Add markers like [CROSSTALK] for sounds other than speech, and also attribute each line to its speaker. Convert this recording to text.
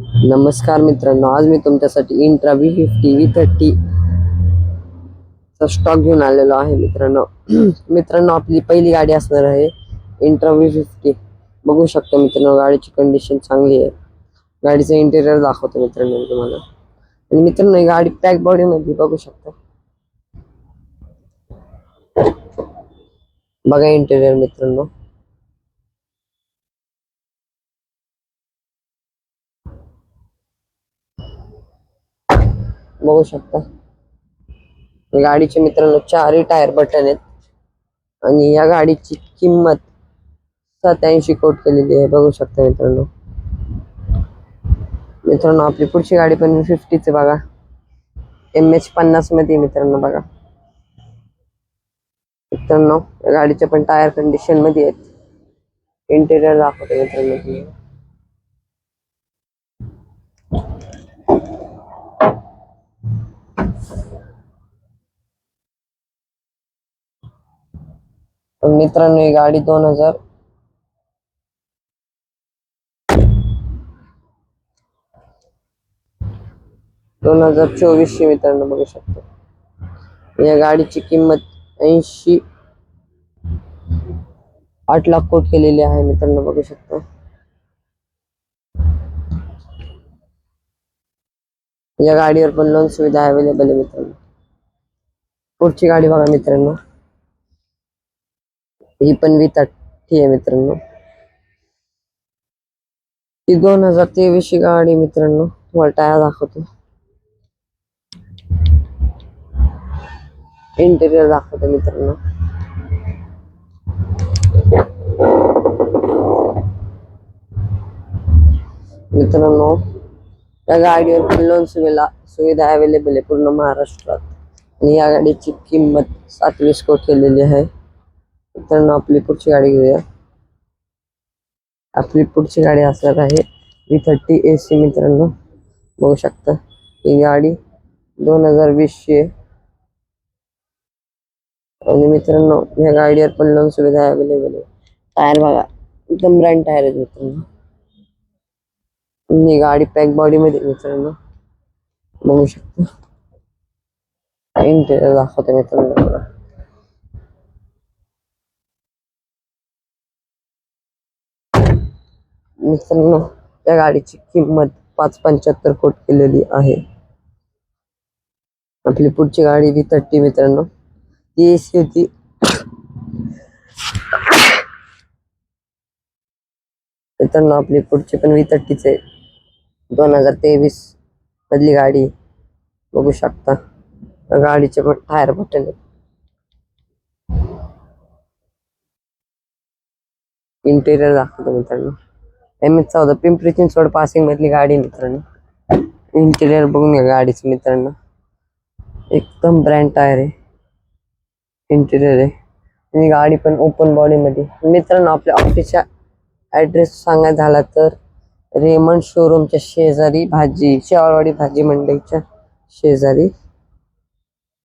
Speaker 1: नमस्कार मित्रांनो आज मी तुमच्यासाठी intra V fifty V thirty चा स्टॉक घेऊन आलेलो आहे मित्रांनो. [CLEARS THROAT] मित्रांनो आपली पहिली गाडी असणार आहे इंट्रा व्ही फिफ्टी बघू शकतो मित्रांनो गाडीची कंडिशन चांगली आहे. गाडीचं इंटेरियर दाखवतो मित्रांनो मी तुम्हाला. आणि मित्रांनो ही गाडी पॅक बॉडी मध्ये बघू शकता. बघा इंटेरियर मित्रांनो. बघू शकता. गाडीचे मित्रांनो चारही टायर बटन आहेत. आणि या गाडीची किंमत सत्याऐंशी कोट केलेली आहे. बघू शकता मित्रांनो. मित्रांनो आपली पुढची गाडी पण फिफ्टीच बघा. एम एच पन्नासमध्ये मित्रांनो बघा. मित्रांनो या गाडीचे पण टायर कंडिशनमध्ये आहेत. इंटेरियर दाखवतो मित्रांनो मित्रांनो ही गाडी दोन हजार. दोन हजार चोवीसशे मित्रांनो बघू शकतो. या गाडीची किंमत ऐंशी आठ लाख कोट केलेली आहे मित्रांनो बघू शकतो. या गाडीवर पण लोन सुविधा अवेलेबल आहे मित्रांनो. पुढची गाडी बघा मित्रांनो. ही पण वी थर्टी आहे मित्रांनो. ही दोन हजार तेवीस ची गाडी मित्रांनो तुम्हाला टायर दाखवतो. इंटेरियर दाखवतो मित्रांनो. मित्रांनो या गाडीवर पण लोन सुविधा सुविधा अवेलेबल आहे पूर्ण महाराष्ट्रात. आणि या गाडीची किंमत सातवीस कोट केलेली आहे. मित्रांनो आपली पुढची गाडी घेऊया. आपली पुढची गाडी असणार आहे व्ही थर्टी ए सी मित्रांनो. बघू शकता ही गाडी दोन हजार वीसची आहे. आणि मित्रांनो या गाडीवर पण लोन सुविधा अवेलेबल आहे. टायर बघा एकदम ब्रँड टायर आहेत मित्रांनो. ही गाडी पॅक बॉडी मध्ये मित्रांनो. बघू शकता. इंटेरियर दाखवते मित्रांनो बघा. मित्रांनो त्या गाडीची किंमत पाच पंच्याहत्तर कोट केलेली आहे. आपली पुढची गाडी व्ही थर्टी मित्रांनो. ती एसी होती. मित्रांनो आपली पुढची पण व्ही थर्टीच आहे. दोन हजार तेवीस मधली गाडी बघू शकता. गाडीचे पण टायर बटन इंटेरियर दाखवतो मित्रांनो. एम एच चौदा पिंपरी चिंचवड पासिंग मधली गाडी मित्रांनो. इंटिरियर बघून घ्या गाडीचं मित्रांनो. एकदम ब्रँड टायर आहे. इंटिरियर आहे. आणि गाडी पण ओपन बॉडी मध्ये. मित्रांनो आपल्या ऑफिसच्या ऍड्रेस सांगायचा झाला तर रेमंड शोरूमच्या शेजारी भाजी शेवाळवाडी भाजी मंडईच्या शेजारी